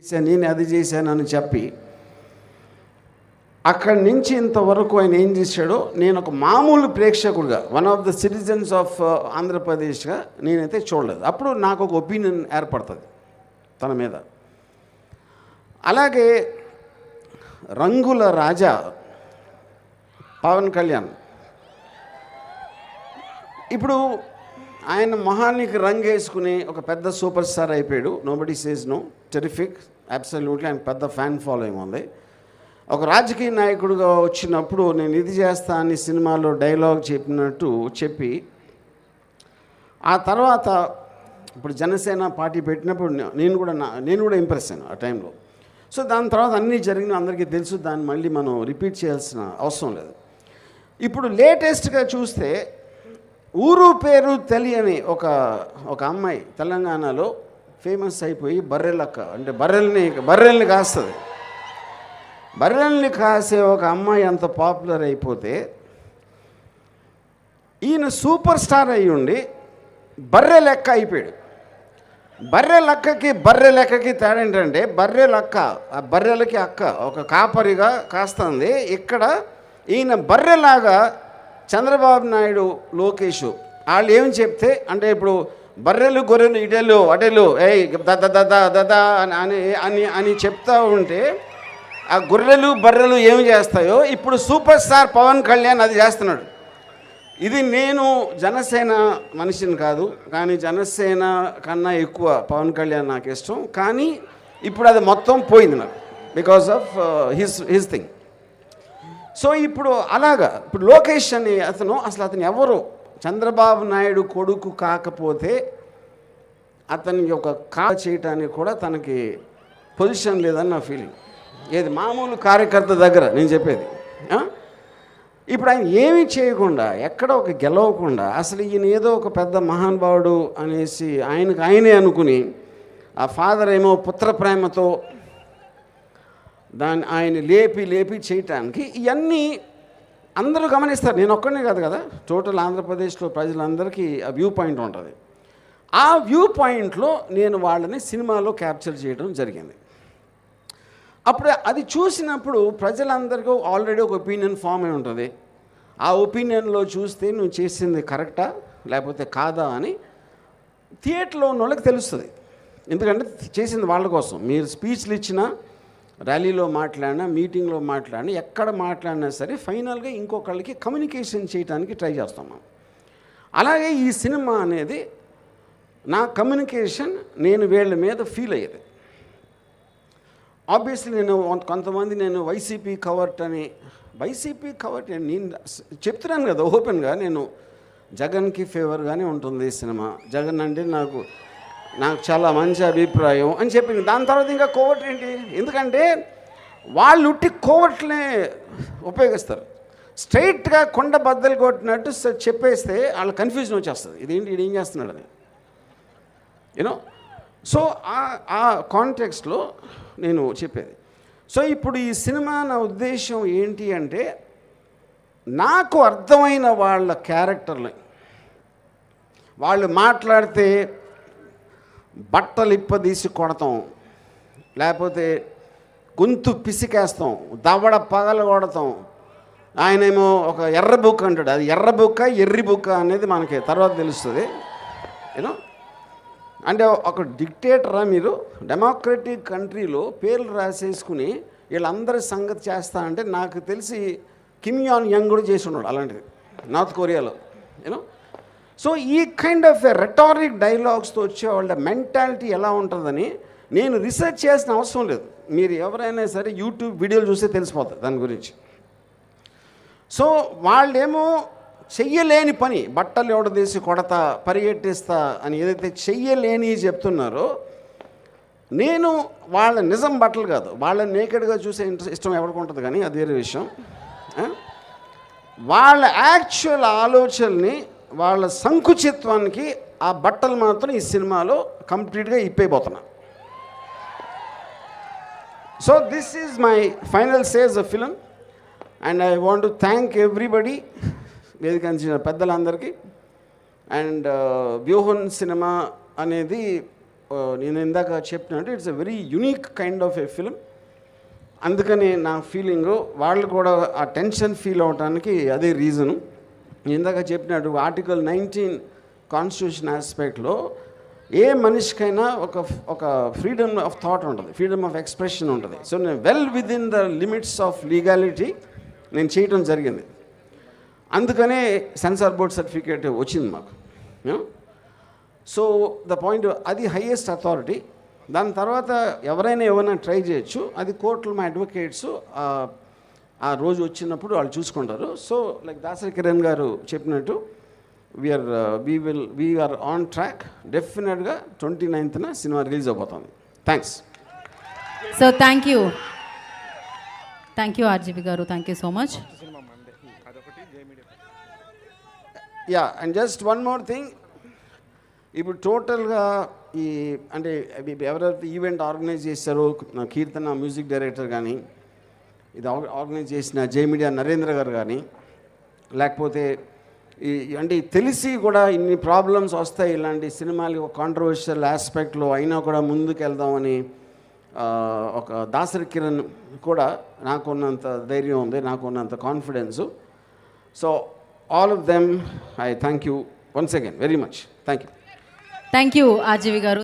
చేశాను నేను అది చేశానని చెప్పి అక్కడి నుంచి ఇంతవరకు ఆయన ఏం చేశాడో నేను ఒక మామూలు ప్రేక్షకుడిగా one of the citizens of ఆంధ్రప్రదేశ్గా నేనైతే చూడలేదు. అప్పుడు నాకు ఒక ఒపీనియన్ ఏర్పడుతుంది తన మీద. అలాగే రంగుల రాజా పవన్ కళ్యాణ్. ఇప్పుడు ఆయన మొహానికి రంగు వేసుకుని ఒక పెద్ద సూపర్ స్టార్ అయిపోయాడు. Nobody says no terrific absolutely ఆయన పెద్ద ఫ్యాన్ ఫాలోయింగ్ ఉంది. ఒక రాజకీయ నాయకుడుగా వచ్చినప్పుడు నేను ఇది చేస్తా అని సినిమాలో డైలాగ్ చెప్పినట్టు చెప్పి ఆ తర్వాత ఇప్పుడు జనసేన పార్టీ పెట్టినప్పుడు నేను కూడా నా నేను కూడా ఇంప్రెస్ అయ్యాను ఆ టైంలో సో దాని తర్వాత అన్నీ జరిగిన అందరికీ తెలుసు. దాన్ని మళ్ళీ మనం రిపీట్ చేయాల్సిన అవసరం లేదు. ఇప్పుడు లేటెస్ట్గా చూస్తే ఊరు పేరు తెలియని ఒక ఒక అమ్మాయి తెలంగాణలో ఫేమస్ అయిపోయి బర్రెలక్క అంటే బర్రెల్ని బర్రెల్ని కాస్తుంది. బర్రెల్ని కాసే ఒక అమ్మాయి అంత పాపులర్ అయిపోతే ఈయన సూపర్ స్టార్ అయి ఉండి బర్రె లెక్క అయిపోయాడు. బర్రె లెక్కకి బర్రె లెక్కకి తేడా ఏంటంటే బర్రె లెక్క ఆ బర్రెలకి అక్క ఒక కాపరిగా కాస్తుంది. ఇక్కడ ఈయన బర్రెలాగా చంద్రబాబు నాయుడు లోకేష్ వాళ్ళు ఏమి చెప్తే అంటే ఇప్పుడు బర్రెలు గొర్రెలు ఇటెలు అటెలు ఏ దద దద దద అని అని అని చెప్తూ ఉంటే ఆ గొర్రెలు బర్రెలు ఏమి చేస్తాయో ఇప్పుడు సూపర్ స్టార్ పవన్ కళ్యాణ్ అది చేస్తున్నాడు. ఇది నేను జనసేన మనిషిని కాదు కానీ జనసేన కన్నా ఎక్కువ పవన్ కళ్యాణ్ నాకు ఇష్టం. కానీ ఇప్పుడు అది మొత్తం పోయింది నాకు because of his his thing so ఇప్పుడు అలాగా ఇప్పుడు లోకేష్ అని అతను అసలు అతను ఎవరు? చంద్రబాబు నాయుడు కొడుకు కాకపోతే అతని యొక్క కా చేయటానికి కూడా తనకి పొజిషన్ లేదని నా ఫీలింగ్ ఏది? మామూలు కార్యకర్త దగ్గర నేను చెప్పేది. ఇప్పుడు ఆయన ఏమీ చేయకుండా ఎక్కడ ఒక గెలవకుండా అసలు ఈయన ఏదో ఒక పెద్ద మహానుభావుడు అనేసి ఆయనకు ఆయనే అనుకుని ఆ ఫాదర్ ఏమో పుత్ర ప్రేమతో దాన్ని ఆయన లేపి లేపి చేయటానికి ఇవన్నీ అందరూ గమనిస్తారు. నేను ఒక్కనే కాదు కదా టోటల్ ఆంధ్రప్రదేశ్లో ప్రజలందరికీ ఆ వ్యూ పాయింట్ ఉంటుంది. ఆ వ్యూ పాయింట్లో నేను వాళ్ళని సినిమాలో క్యాప్చర్ చేయడం జరిగింది. అప్పుడు అది చూసినప్పుడు ప్రజలందరికీ ఆల్రెడీ ఒక ఒపీనియన్ ఫామ్ అయి ఉంటుంది. ఆ ఒపీనియన్లో చూస్తే నువ్వు చేసింది కరెక్టా లేకపోతే కాదా అని థియేటర్లో ఉన్న వాళ్ళకి తెలుస్తుంది. ఎందుకంటే చేసింది వాళ్ళ కోసం. మీరు స్పీచ్లు ఇచ్చినా ర్యాలీలో మాట్లాడినా మీటింగ్లో మాట్లాడినా ఎక్కడ మాట్లాడినా సరే ఫైనల్గా ఇంకొకళ్ళకి కమ్యూనికేషన్ చేయడానికి ట్రై చేస్తాం మనం. అలాగే ఈ సినిమా అనేది నా కమ్యూనికేషన్ నేను వీళ్ళ మీద ఫీల్ అయ్యేది. ఆబ్వియస్లీ నేను కొంతమంది నేను వైసీపీ కవర్ట్ అని వైసీపీ కవర్ట్ అని నేను చెప్తున్నాను కదా ఓపెన్గా నేను జగన్కి ఫేవర్గానే ఉంటుంది ఈ సినిమా. జగన్ అంటే నాకు నాకు చాలా మంచి అభిప్రాయం అని చెప్పింది. దాని తర్వాత ఇంకా కోవట్ ఏంటి? ఎందుకంటే వాళ్ళు ఉట్టి కోవట్లే ఉపయోగిస్తారు. స్ట్రైట్గా కొండ బద్దలు కొట్టినట్టు చెప్పేస్తే వాళ్ళ కన్ఫ్యూజన్ వచ్చేస్తుంది. ఇదేంటి ఇది ఏం చేస్తున్నాడు అని. యూనో సో ఆ ఆ కాంటెక్స్ట్లో నేను చెప్పేది. సో ఇప్పుడు ఈ సినిమా నా ఉద్దేశం ఏంటి అంటే నాకు అర్థమైన వాళ్ళ క్యారెక్టర్లు. వాళ్ళు మాట్లాడితే బట్టలు ఇప్పదీసి కొడతాం. లేకపోతే గొంతు పిసికేస్తాం. దవడ పగలు కొడతాం. ఆయనేమో ఒక ఎర్ర బుక్ అంటాడు. అది ఎర్ర బుక్క ఎర్రి బుక్క అనేది మనకి తర్వాత తెలుస్తుంది. యూనో అంటే ఒక డిక్టేటరా మీరు. డెమోక్రటిక్ కంట్రీలో పేర్లు రాసేసుకుని వీళ్ళందరి సంగతి చేస్తా అంటే నాకు తెలిసి కిమ్ యాన్ యంగ్ కూడా చేసి ఉన్నాడు అలాంటిది. నార్త్ కొరియాలో యూనో సో ఈ కైండ్ ఆఫ్ రెటారిక్ డైలాగ్స్తో వచ్చే వాళ్ళ మెంటాలిటీ ఎలా ఉంటుందని నేను రీసెర్చ్ చేసిన అవసరం లేదు. మీరు ఎవరైనా సరే యూట్యూబ్ వీడియోలు చూస్తే తెలిసిపోతుంది దాని గురించి. సో వాళ్ళేమో చెయ్యలేని పని బట్టలు ఎవడదీసి కొడతా పరిగెట్టిస్తా అని ఏదైతే చెయ్యలేని చెప్తున్నారో నేను వాళ్ళ నిజం బట్టలు కాదు. వాళ్ళ నేకెడ్గా చూసే ఇంట్రెస్ట్ ఇష్టం ఎవరికి ఉంటుంది కానీ అది వేరే విషయం. వాళ్ళ యాక్చువల్ ఆలోచనని వాళ్ళ సంకుచిత్వానికి ఆ బట్టలు మాత్రం ఈ సినిమాలో కంప్లీట్గా ఇప్పైపోతున్నా so this is my final says a film and I want to thank everybody వేదిక పెద్దలందరికీ. అండ్ uh, వ్యూహన్ సినిమా అనేది uh, నేను ఇందాక చెప్పినట్టు it's a very unique kind of a film అందుకని నా ఫీలింగ్ వాళ్ళు కూడా ఆ టెన్షన్ ఫీల్ అవడానికి అదే రీజను ఇందాక చెప్పినట్టు ఆర్టికల్ నైన్టీన్ కాన్స్టిట్యూషన్ ఆస్పెక్ట్లో ఏ మనిషికైనా ఒక ఒక ఫ్రీడమ్ ఆఫ్ థాట్ ఉంటుంది ఫ్రీడమ్ ఆఫ్ ఎక్స్ప్రెషన్ ఉంటుంది. సో నేను well within the limits of legality నేను చేయటం జరిగింది. అందుకనే సెన్సార్ బోర్డ్ సర్టిఫికేట్ వచ్చింది మాకు సో ద పాయింట్ అది హయ్యెస్ట్ అథారిటీ దాని తర్వాత ఎవరైనా ఏమైనా ట్రై చేయొచ్చు. అది కోర్టులో మా అడ్వకేట్స్ ఆ రోజు వచ్చినప్పుడు వాళ్ళు చూసుకుంటారు. సో లైక్ దాసరి కిరణ్ గారు చెప్పినట్టు we're we will we're on track డెఫినెట్గా ట్వంటీ నైన్త్న సినిమా రిలీజ్ అవబోతుంది. Thanks so thank you thank you RGV garu. Thank you so much yeah and just one more thing ఇప్పుడు టోటల్గా ఈ అంటే అవి ఎవరైతే ఈవెంట్ ఆర్గనైజ్ చేశారో నా కీర్తన మ్యూజిక్ డైరెక్టర్ కానీ ఇది ఆర్గనైజ్ చేసిన జే మీడియా నరేంద్ర గారు కానీ లేకపోతే ఈ అంటే తెలిసి కూడా ఇన్ని ప్రాబ్లమ్స్ వస్తాయి ఇలాంటి సినిమాలు కాంట్రవర్షియల్ ఆస్పెక్ట్లో అయినా కూడా ముందుకు వెళ్దామని ఒక దాసరి కిరణ్ కూడా నాకున్నంత ధైర్యం ఉంది నాకున్నంత confidence so all of them I thank you once again very much thank you thank you RGV garu.